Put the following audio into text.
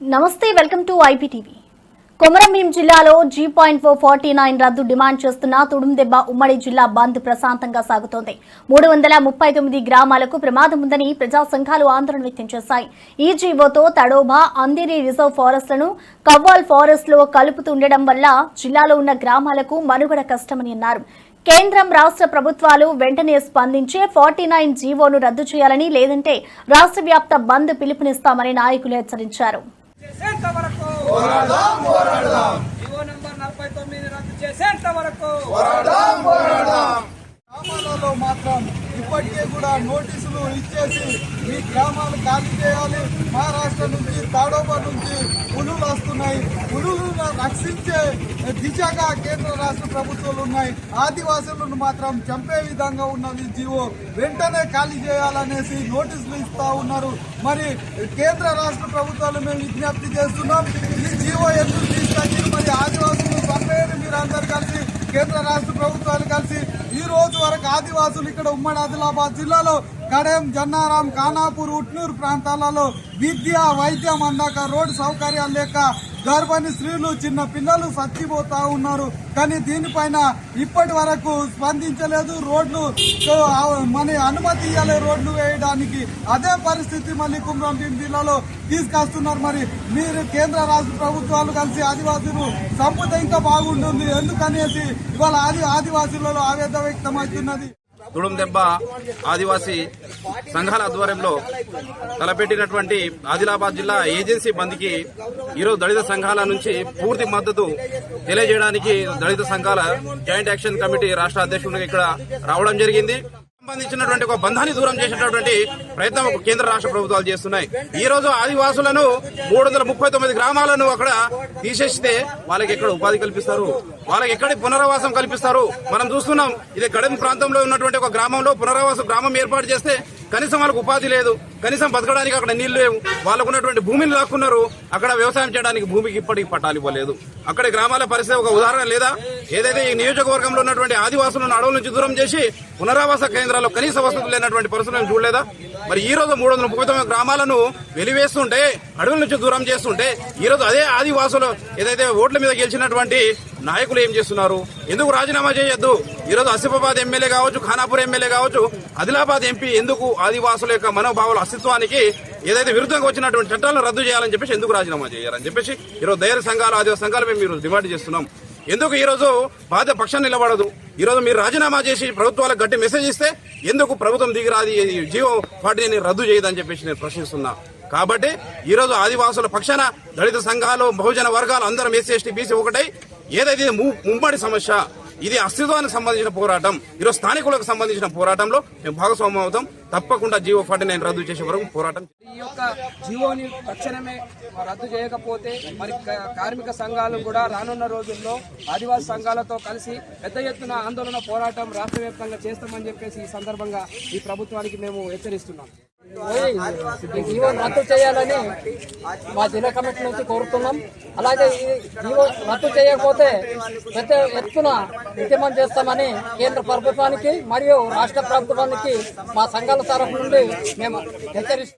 నమస్తే welcome to IPTV. Komaram Bheem జిల్లాలో G point four forty nine రద్దు డిమాండ్ చేస్తున్న తుడుందెబ్బ ఉమ్మడి జిల్లా బంద్ ప్రశాంతంగా సాగుతోంది. మూడు వందల ముప్పై తొమ్మిది గ్రామాలకు ప్రమాదం ఉందని ప్రజా సంఘాలు ఆందోళన వ్యక్తం చేశాయి. ఈ జీవోతో తడోబా అందిరి రిజర్వ్ ఫారెస్ట్లను కవ్వాల్ ఫారెస్ట్లో కలుపుతుండడం వల్ల జిల్లాలో ఉన్న గ్రామాలకు మనుగడ కష్టమని అన్నారు. కేంద్రం రాష్ట్ర ప్రభుత్వాలు వెంటనే స్పందించే ఫార్టీ నైన్ జీవోను రద్దు చేయాలని లేదంటే రాష్ట్ర వ్యాప్త బంద్ పిలుపునిస్తామని నాయకులు హెచ్చరించారు. చేసేంత వరకు. జీవో నంబర్ నలభై తొమ్మిది రద్దు చేసేంత వరకు. గ్రామాలలో మాత్రం ఇప్పటికే కూడా నోటీసులు ఇచ్చేసి ఈ గ్రామాలు ఖాళీ చేయాలి. మహారాష్ట్ర నుంచి తాడోబా నుంచి పులులు వస్తున్నాయి. పులులను రక్షించే దిశగా కేంద్ర రాష్ట్ర ప్రభుత్వాలు ఉన్నాయి. ఆదివాసులను మాత్రం చంపే విధంగా ఉన్నది జీవో. వెంటనే ఖాళీ చేయాలనేసి నోటీసులు ఇస్తా ఉన్నారు. మరి కేంద్ర రాష్ట్ర ప్రభుత్వాలు మేము విజ్ఞప్తి చేస్తున్నాం. ఈ జీవో ఎందుకు తీసుకొచ్చి మరి ఆదివాసులను చంపేయని మీరు అందరు కలిసి కేంద్ర రాష్ట్ర ప్రభుత్వాలు కలిసి ఈ రోజు వరకు ఆదివాసులు ఇక్కడ ఉమ్మడి ఆదిలాబాద్ జిల్లాలో కడెం జన్నారాం ఖానాపూర్ ఉట్నూరు ప్రాంతాలలో విద్య వైద్యం అందాక రోడ్డు సౌకర్యాలు లేక గర్భిణీ స్త్రీలు చిన్న పిల్లలు చచ్చిపోతా ఉన్నారు. కానీ దీనిపైన ఇప్పటి వరకు స్పందించలేదు. రోడ్లు మన అనుమతి ఇవ్వాలి రోడ్లు వేయడానికి. అదే పరిస్థితి మళ్ళీ కుమ్రంభీం జిల్లాలో తీసుకొస్తున్నారు మరి. మీరు కేంద్ర రాష్ట్ర ప్రభుత్వాలు కలిసి ఆదివాసులు సంపద ఇంకా బాగుంటుంది. ఎందుకనేసి ఇవాళ ఆది ఆదివాసులలో ఆవేదన వ్యక్తమవుతున్నది. తుడుం దెబ్బ ఆదివాసీ సంఘాల ఆధ్వర్యంలో తలపెట్టినటువంటి ఆదిలాబాద్ జిల్లా ఏజెన్సీ బంద్కి ఈరోజు దళిత సంఘాల నుంచి పూర్తి మద్దతు తెలియజేయడానికి దళిత సంఘాల జాయింట్ యాక్షన్ కమిటీ రాష్ట్ర అధ్యక్షుడిగా ఇక్కడ రావడం జరిగింది. సంబంధించినటువంటి ఒక బంధాన్ని దూరం చేసేటటువంటి ప్రయత్నం ఒక కేంద్ర రాష్ట్ర ప్రభుత్వాలు చేస్తున్నాయి. ఈ రోజు ఆదివాసులను మూడు వందల ముప్పై తొమ్మిది గ్రామాలను అక్కడ తీసేస్తే వాళ్ళకి ఎక్కడ ఉపాధి కల్పిస్తారు? వాళ్ళకి ఎక్కడ పునరావాసం కల్పిస్తారు? మనం చూస్తున్నాం ఇది కడెం ప్రాంతంలో ఉన్నటువంటి ఒక గ్రామంలో పునరావాస గ్రామం ఏర్పాటు చేస్తే కనీసం వాళ్ళకు ఉపాధి లేదు. కనీసం బతకడానికి అక్కడ నీళ్ళు లేవు. వాళ్ళకు ఉన్నటువంటి భూమిని లాక్కున్నారు. అక్కడ వ్యవసాయం చేయడానికి భూమికి ఇప్పటికి పట్టాలు ఇవ్వలేదు. అక్కడ గ్రామాల పరిస్థితి ఒక ఉదాహరణ లేదా? ఏదైతే ఈ నియోజకవర్గంలో ఉన్నటువంటి ఆదివాసులను అడవుల నుంచి దూరం చేసి పునరావాస కేంద్రాల్లో కనీస వసతులు లేనటువంటి పరిస్థితులను చూడలేదా? మరి ఈ రోజు మూడు వందల ముప్పై తొమ్మిది గ్రామాలను వెలివేస్తుంటే అడవుల నుంచి దూరం చేస్తుంటే ఈ రోజు అదే ఆదివాసులు ఏదైతే ఓట్ల మీద గెలిచినటువంటి నాయకులు ఏం చేస్తున్నారు? ఎందుకు రాజీనామా చేయొద్దు? ఈ రోజు ఆసిఫాబాద్ ఎమ్మెల్యే కావచ్చు ఖానాపూర్ ఎమ్మెల్యే కావచ్చు ఆదిలాబాద్ ఎంపీ ఎందుకు ఆదివాసుల యొక్క మనోభావాల అస్తిత్వానికి ఏదైతే విరుద్ధంగా వచ్చినటువంటి చట్టాలను రద్దు చేయాలని చెప్పేసి ఎందుకు రాజీనామా చేయాలని చెప్పేసి ఈరోజు ధైర్య సంఘాలు ఆదివాస సంఘాలు మేము ఈరోజు డిమాండ్ చేస్తున్నాం. ఎందుకు ఈరోజు బాధ్య పక్షం నిలబడదు? ఈరోజు మీరు రాజీనామా చేసి ప్రభుత్వాలకు గట్టి మెసేజ్ ఇస్తే ఎందుకు ప్రభుత్వం దిగిరాది? ఈ జీవో పార్టీని రద్దు చేయదని చెప్పేసి నేను ప్రశ్నిస్తున్నా. కాబట్టి ఈరోజు ఆదివాసుల పక్షాన దళిత సంఘాలు బహుజన వర్గాలు అందరం ఎస్సీ ఎస్టీ బీసీ ఒకటై ఏదైతే ఇది ముమ్మడి సమస్య ఇది అస్తిత్వానికి సంబంధించిన పోరాటం. ఈరోజు స్థానికులకు సంబంధించిన పోరాటంలో మేము భాగస్వామ్యం అవుతాం. తప్పకుండా జీవో ఫార్టీ నైన్ రద్దు చేసే వరకు పోరాటం ఈ యొక్క జీవోని తక్షణమే రద్దు చేయకపోతే మరి కార్మిక సంఘాలు కూడా రానున్న రోజుల్లో ఆదివాసీ సంఘాలతో కలిసి పెద్ద ఎత్తున ఆందోళన పోరాటం రాష్ట్ర చేస్తామని చెప్పేసి ఈ సందర్భంగా ఈ ప్రభుత్వానికి మేము హెచ్చరిస్తున్నాం. జీవో రద్దు చేయాలని మా జిల్లా కమిటీ నుంచి కోరుతున్నాం. అలాగే ఈ జీవో రద్దు చేయకపోతే పెద్ద ఎత్తున ఉద్యమం చేస్తామని కేంద్ర ప్రభుత్వానికి మరియు రాష్ట్ర ప్రభుత్వానికి మా సంఘాల తరఫు నుండి మేము హెచ్చరిస్తాం